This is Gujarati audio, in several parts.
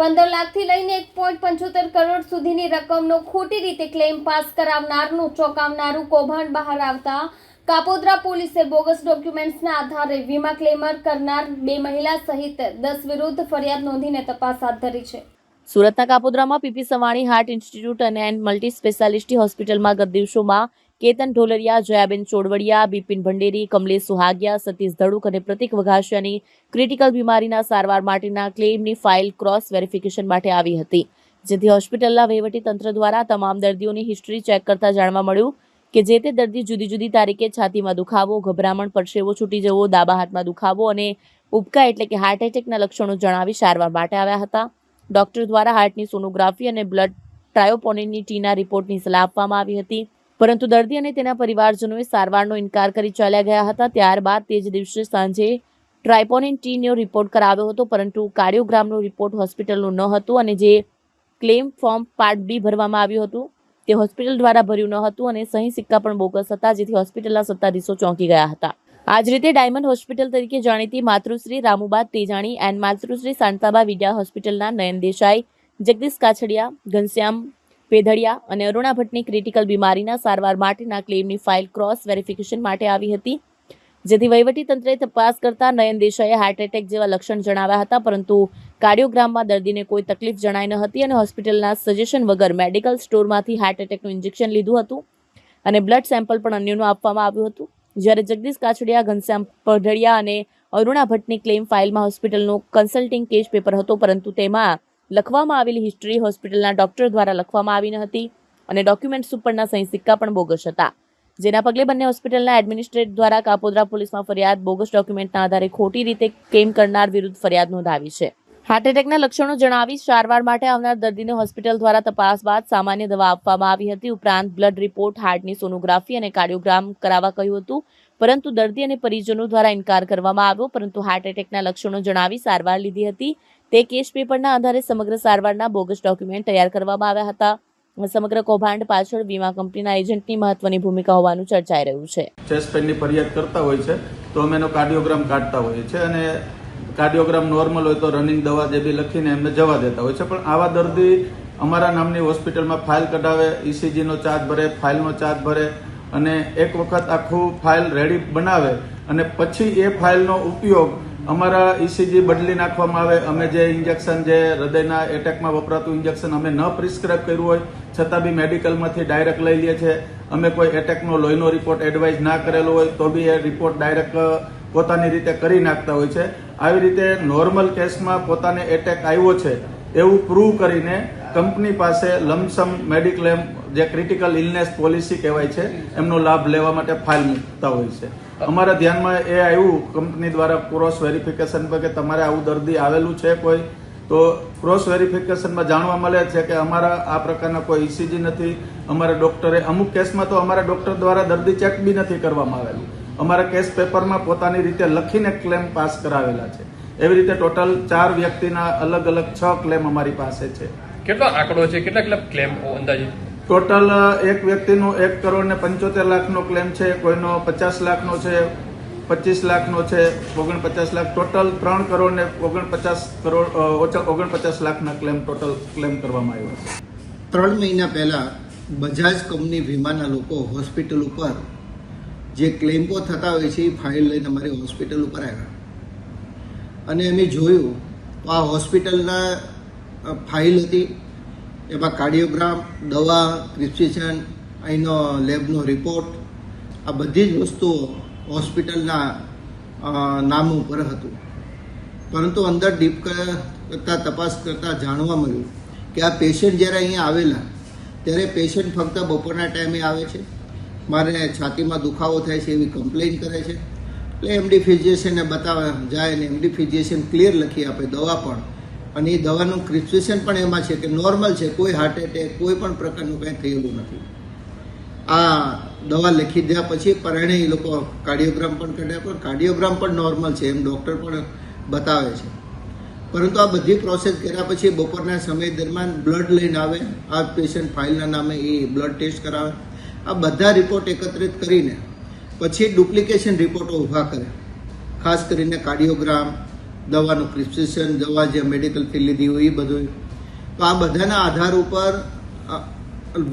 પંદર લાખથી લઈને એક પોઈન્ટ પંચોતેર કરોડ સુધીની રકમનો ખોટી રીતે ક્લેમ પાસ કરાવનારનું ચોંકાવનારું કૌભાંડ બહાર આવતા કાપોદ્રા પોલીસે બોગસ ડોક્યુમેન્ટ્સના આધારે વીમા ક્લેમર કરનાર બે મહિલા સહિત દસ વિરુદ્ધ ફરિયાદ નોંધીને તપાસ હાથ ધરી છે. સુરતના કાપોદ્રામાં પીપી સવાણી હાર્ટ ઇન્સ્ટિટ્યૂટ અને એન્ડ મલ્ટી સ્પેશિયાલિસ્ટી હોસ્પિટલમાં ગત દિવસોમાં કેતન ઢોલરિયા, જયાબેન ચોડવડિયા, બિપિન ભંડેરી, કમલેશ સુહાગિયા, સતીશ ધડુક અને પ્રતિક વઘાસિયાની ક્રિટિકલ બીમારીના સારવાર માટેના ક્લેમની ફાઇલ ક્રોસ વેરિફિકેશન માટે આવી હતી, જેથી હોસ્પિટલના વહીવટી તંત્ર દ્વારા તમામ દર્દીઓની હિસ્ટ્રી ચેક કરતા જાણવા મળ્યું કે જે તે દર્દી જુદી જુદી તારીખે છાતીમાં દુખાવો, ગભરામણ, પરસેવો છૂટી જવો, ડાબા હાથમાં દુખાવો અને ઉબકા એટલે કે હાર્ટ એટેકના લક્ષણો જણાવી સારવાર માટે આવ્યા હતા. ડોક્ટર દ્વારા હાર્ટની સોનોગ્રાફી અને બ્લડ ટ્રાયોપોનિનની ટીના રિપોર્ટની સલાહ આપવામાં આવી હતી. પરંતુ દર્દી અને તેના પરિવારજનોએ સારવારનો ઇનકાર કરી ચાલ્યા ગયા હતા. ત્યારબાદ તે જ દિવસે સાંજે ટ્રાઇપોનિન ટીનો રિપોર્ટ કરાવ્યો હતો, પરંતુ કાર્ડિયોગ્રામનો રિપોર્ટ હોસ્પિટલનો ન હતો અને જે ક્લેમ ફોર્મ પાર્ટ બી ભરવામાં આવ્યું હતું, તે હોસ્પિટલ દ્વારા ભર્યું ન હતું અને સહી સિક્કા પણ બોગસ હતા, જેથી હોસ્પિટલના સત્તાધીશો ચોંકી ગયા હતા. આ જ રીતે ડાયમંડ હોસ્પિટલ તરીકે જાણીતી માતૃશ્રી રામુબા તેજાણી એન્ડ માતૃશ્રી શાંતાબા વિદ્યા હોસ્પિટલના નયન દેસાઈ, જગદીશ કાછડિયા, ઘનશ્યામ પેધડિયા અને અરુણા ભટ્ટની ક્રિટિકલ બીમારીના સારવાર માટેના ક્લેમની ફાઇલ ક્રોસ વેરિફિકેશન માટે આવી હતી. જેથી વહીવટી તંત્રે તપાસ કરતા નયન દેસાઈએ હાર્ટ એટેક જેવા લક્ષણ જણાવ્યા હતા, પરંતુ કાર્ડિયોગ્રામમાં દર્દીને કોઈ તકલીફ જણાઈ ન હતી અને હોસ્પિટલના સજેશન વગર મેડિકલ સ્ટોરમાંથી હાર્ટ એટેકનું ઇન્જેક્શન લીધું હતું. અને બ્લડ સેમ્પલ પણ અન્યનું આપવામાં આવ્યું હતું. જ્યારે જગદીશ કાછડિયા, ઘનશ્યામ પઢડિયા અને અરુણા ભટ્ટની ક્લેમ ફાઇલમાં હોસ્પિટલનો કન્સલ્ટિંગ કેસ પેપર હતો, પરંતુ તેમાં લખવામાં આવેલી હિસ્ટ્રી હોસ્પિટલના ડોક્ટર દ્વારા લખવામાં આવી ન હતી અને ડોક્યુમેન્ટ્સ ઉપરના સહી સિક્કા પણ બોગસ હતા. જેના પગલે બંને હોસ્પિટલના એડમિનિસ્ટ્રેટ દ્વારા કાપોદ્રા પોલીસમાં ફરિયાદ, બોગસ ડોક્યુમેન્ટના આધારે ખોટી રીતે ક્લેમ કરનાર વિરુદ્ધ ફરિયાદ નોંધાવી છે. હાર્ટ એટેકના લક્ષણો જણાવી, સારવાર માટે આવનાર દર્દીને હોસ્પિટલ દ્વારા તપાસ બાદ સામાન્ય દવા આપવામાં આવી હતી. ઉપરાંત બ્લડ રિપોર્ટ હાર્ટની સોનોગ્રાફી અને કાર્ડિયોગ્રામ કરાવવા કહ્યું હતું. પરંતુ દર્દી અને પરિજનો દ્વારા ઇનકાર કરવામાં આવ્યો. પરંતુ હાર્ટ એટેકના લક્ષણો જણાવી સારવાર લીધી હતી. તે કેસ પેપરના આધારે સમગ્ર સારવારના બોગસ ડોક્યુમેન્ટ તૈયાર કરવામાં આવ્યા હતા. સમગ્ર કૌભાંડ પાછળ વીમા કંપનીના એજન્ટની મહત્વની ભૂમિકા હોવાનું ચર્ચાઈ રહ્યું છે. ચેસ્ટ પેનની ફરિયાદ કરતા હોય છે, તો અમે એનો કાર્ડિયોગ્રામ કાઢતા હોઈએ છીએ અને કાર્ડિયોગ્રામ નોર્મલ હોય તો રનિંગ દવા જે બી લખીને એમને જવા દેતા હોય છે. પણ આવા દર્દી અમારા નામની હોસ્પિટલમાં ફાઇલ કઢાવે ઇસીજીનો ચાર્જ ભરે, ફાઇલનો ચાર્જ ભરે અને એક વખત આખું ફાઇલ રેડી બનાવે અને પછી એ ફાઇલનો ઉપયોગ અમારા ઇસીજી બદલી નાખવામાં આવે. અમે જે ઇન્જેક્શન જે હૃદયના એટેકમાં વપરાતું ઇન્જેક્શન અમે ન પ્રિસ્ક્રાઇબ કર્યું હોય, છતાં બી મેડિકલમાંથી ડાયરેક્ટ લઈ લઈએ છીએ અમે કોઈ એટેકનો લોહીનો રિપોર્ટ એડવાઇઝ ના કરેલો હોય તો બી એ રિપોર્ટ ડાયરેક્ટ પોતાની રીતે કરી નાખતા હોય છે. આવી રીતે નોર્મલ કેસમાં પોતાને એટેક આવ્યો છે, એવું પ્રૂવ કરીને કંપની પાસે લમસમ મેડિક્લેમ જે ક્રિટિકલ ઇલનેસ પોલિસી કહેવાય છે, એમનો લાભ લેવા માટે ફાઇલ મૂકતા હોય છે. અમારા ધ્યાનમાં એ આવ્યું કંપની દ્વારા ક્રોસ વેરિફિકેશન પર કે તમારે આવું દર્દી આવેલું છે કોઈ? તો ક્રોસ વેરિફિકેશનમાં જાણવા મળે છે કે અમારા આ પ્રકારના કોઈ ઇસીજી નથી. અમારા ડોક્ટરે અમુક કેસમાં તો અમારા ડોક્ટર દ્વારા દર્દી ચેક બી નથી કરવામાં આવેલું. અમારા કેસ પેપરમાં પોતાની રીતે લખીને ક્લેમ પાસ કરાવેલા છે. એવી રીતે ટોટલ ચાર વ્યક્તિના અલગ અલગ છ ક્લેમ અમારી પાસે છે. કેટલો આંકડો છે? કેટલા કેટલા ક્લેમ અંદાજે? ટોટલ એક વ્યક્તિનો એક કરોડ ને પંચોતેર લાખનો ક્લેમ છે કોઈનો પચાસ લાખનો છે પચીસ લાખનો છે ઓગણપચાસ લાખ. ટોટલ ત્રણ કરોડ ને ઓગણપચાસ કરોડ ઓછા ઓગણપચાસ લાખના ક્લેમ ટોટલ ક્લેમ કરવામાં આવ્યો છે. ત્રણ મહિના પહેલાં બજાજ કંપની વીમાના લોકો હોસ્પિટલ ઉપર જે ક્લેમ્પો થતા હોય છે એ ફાઇલ લઈને અમારી હોસ્પિટલ ઉપર આવ્યા. અને અમે જોયું તો આ હોસ્પિટલના ફાઇલ હતી, એમાં કાર્ડિયોગ્રામ દવા પ્રિસ્ક્રિપ્શન અહીંનો લેબનો રિપોર્ટ આ બધી જ વસ્તુઓ હોસ્પિટલના નામ ઉપર હતું. પરંતુ અંદર ડીપ કરતાં, તપાસ કરતાં જાણવા મળ્યું કે આ પેશન્ટ જ્યારે અહીંયા આવેલા, ત્યારે પેશન્ટ ફક્ત બપોરના ટાઈમે આવે છે. મારે છાતીમાં દુખાવો થાય છે એવી કમ્પ્લેન કરે છે. એટલે એમડી ફિઝિશિયનને બતાવે, જાય ને એમડી ફિઝિશિયન ક્લિયર લખી આપે દવા પણ. અને એ દવાનું પ્રિસ્ક્રિપ્શન પણ એમાં છે કે નોર્મલ છે, કોઈ હાર્ટ એટેક કોઈ પણ પ્રકારનું કંઈ થયેલું નથી. આ દવા લખી દીધા પછી પરણે એ લોકો કાર્ડિયોગ્રામ પણ કઢ્યા પણ કાર્ડિયોગ્રામ પણ નોર્મલ છે, એમ ડૉક્ટર પણ બતાવે છે. પરંતુ આ બધી પ્રોસેસ કર્યા પછી બપોરના સમય દરમિયાન બ્લડ લઈને આવે, આ પેશન્ટ ફાઇલના નામે એ બ્લડ ટેસ્ટ કરાવે. આ બધા રિપોર્ટ એકત્રિત કરીને પછી ડુપ્લિકેશન રિપોર્ટો ઊભા કરે. ખાસ કરીને કાર્ડિયોગ્રામ દવાનું પ્રિસ્ક્રિપ્શન દવા જે મેડિકલથી લીધી હોય એ બધું તો આ બધાના આધાર ઉપર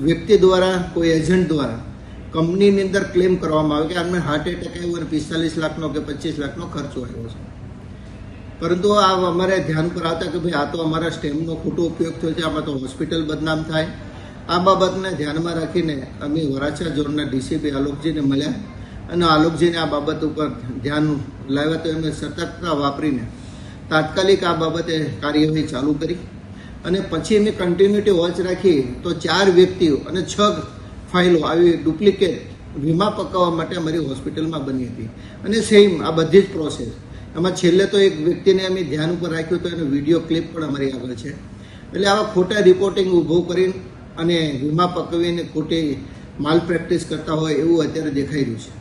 વ્યક્તિ દ્વારા, કોઈ એજન્ટ દ્વારા કંપનીની અંદર ક્લેમ કરવામાં આવે કે આમને હાર્ટ એટેક આવ્યો અને પિસ્તાલીસ લાખનો કે પચીસ લાખનો ખર્ચો આવ્યો છે. પરંતુ આ અમારે ધ્યાન પર આવતા કે ભાઈ આ તો અમારા સ્ટેમનો ખોટો ઉપયોગ થયો છે, આમાં તો હોસ્પિટલ બદનામ થાય. આ બાબતને ધ્યાનમાં રાખીને અમે વરાછા ઝોનના ડીસીપી આલોકજીને મળ્યા અને આલોકજીને આ બાબત ઉપર ધ્યાન લાવ્યા તો એમને સતર્કતા વાપરીને તાત્કાલિક આ બાબતે કાર્યવાહી ચાલુ કરી. અને પછી એની કન્ટિન્યુટી વોચ રાખી તો ચાર વ્યક્તિઓ અને છ ફાઇલો આવી ડુપ્લિકેટ વીમા પકાવવા માટે અમારી હોસ્પિટલમાં બની હતી. અને સેમ આ બધી જ પ્રોસેસ એમાં છેલ્લે તો એક વ્યક્તિને અમે ધ્યાન ઉપર રાખ્યું તો એનો વીડિયો ક્લિપ પણ અમારી આગળ છે. એટલે આવા ખોટા રિપોર્ટિંગ ઊભો કરીને અને વીમા પકવીને ખોટી માલ પ્રેક્ટિસ કરતા હોય એવું અત્યારે દેખાઈ રહ્યું છે.